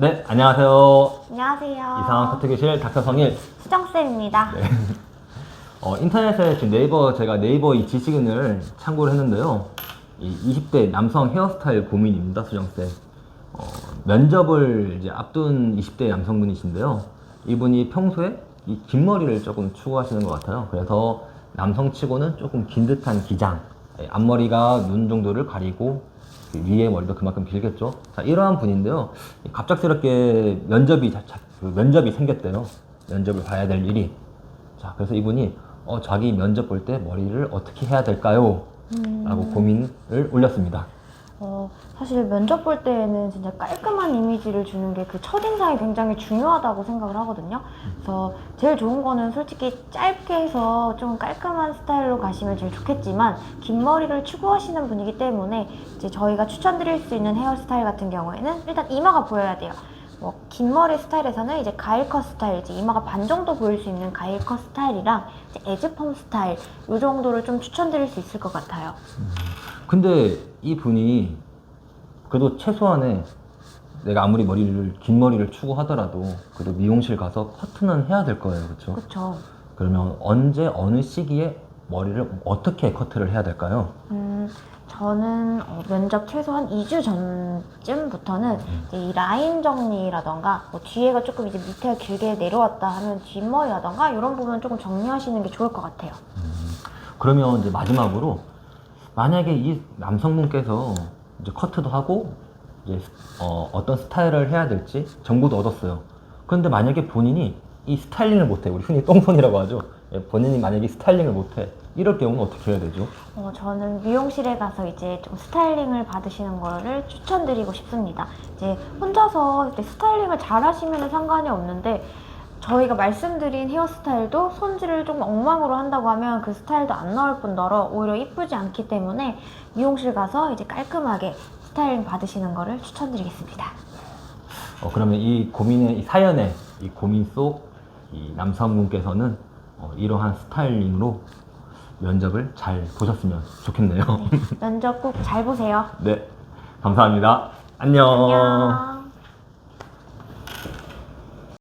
네, 안녕하세요. 안녕하세요. 이상한 커트교실 닥터성일. 수정쌤입니다. 어, 인터넷에 지금 네이버, 제가 네이버 이 지식인을 참고를 했는데요. 이 20대 남성 헤어스타일 고민입니다, 수정쌤. 어, 면접을 이제 앞둔 20대 남성분이신데요. 이분이 평소에 이 긴 머리를 조금 추구하시는 것 같아요. 그래서 남성치고는 조금 긴 듯한 기장, 예, 앞머리가 눈 정도를 가리고 그 위에 머리도 그만큼 길겠죠. 자, 이러한 분인데요. 이 갑작스럽게 면접이, 자- 자- 그 면접이 생겼대요. 면접을 봐야 될 일이. 자, 그래서 이분이 어, 자기 면접 볼 때 머리를 어떻게 해야 될까요? 라고 고민을 올렸습니다. 어, 사실 면접 볼 때에는 진짜 깔끔한 이미지를 주는 게 그 첫인상이 굉장히 중요하다고 생각을 하거든요. 그래서 제일 좋은 거는 솔직히 짧게 해서 좀 깔끔한 스타일로 가시면 제일 좋겠지만 긴 머리를 추구하시는 분이기 때문에 이제 저희가 추천드릴 수 있는 헤어스타일 같은 경우에는 일단 이마가 보여야 돼요. 뭐 긴 머리 스타일에서는 이제 가일컷 스타일, 이제 이마가 반 정도 보일 수 있는 가일컷 스타일이랑 이제 에즈펌 스타일 이 정도를 좀 추천드릴 수 있을 것 같아요. 근데 이 분이 그래도 최소한의 내가 아무리 머리를 긴 머리를 추구하더라도 그래도 미용실 가서 커트는 해야 될 거예요, 그렇죠? 그렇죠. 그러면 언제 어느 시기에 머리를 어떻게 커트를 해야 될까요? 음, 저는 어, 면접 최소한 2주 전쯤부터는 이제 이 라인 정리라던가 뭐 뒤에가 조금 이제 밑에가 길게 내려왔다 하면 뒷머리라던가 이런 부분 조금 정리하시는 게 좋을 것 같아요. 그러면 이제 마지막으로 만약에 이 남성분께서 이제 커트도 하고 이제 어, 어떤 스타일을 해야 될지 정보도 얻었어요. 그런데 만약에 본인이 이 스타일링을 못해, 우리 흔히 똥손이라고 하죠. 예, 본인이 만약에 스타일링을 못해, 이럴 경우는 어떻게 해야 되죠? 어, 저는 미용실에 가서 이제 좀 스타일링을 받으시는 거를 추천드리고 싶습니다. 이제 혼자서 이렇게 스타일링을 잘 하시면 상관이 없는데 저희가 말씀드린 헤어스타일도 손질을 좀 엉망으로 한다고 하면 그 스타일도 안 나올 뿐더러 오히려 이쁘지 않기 때문에 미용실 가서 이제 깔끔하게 스타일링 받으시는 거를 추천드리겠습니다. 어, 그러면 이 고민의 이 사연의 이 고민 속 이 남성분께서는 어, 이러한 스타일링으로 면접을 잘 보셨으면 좋겠네요. 면접 꼭 잘 보세요. 네, 감사합니다. 안녕. 안녕.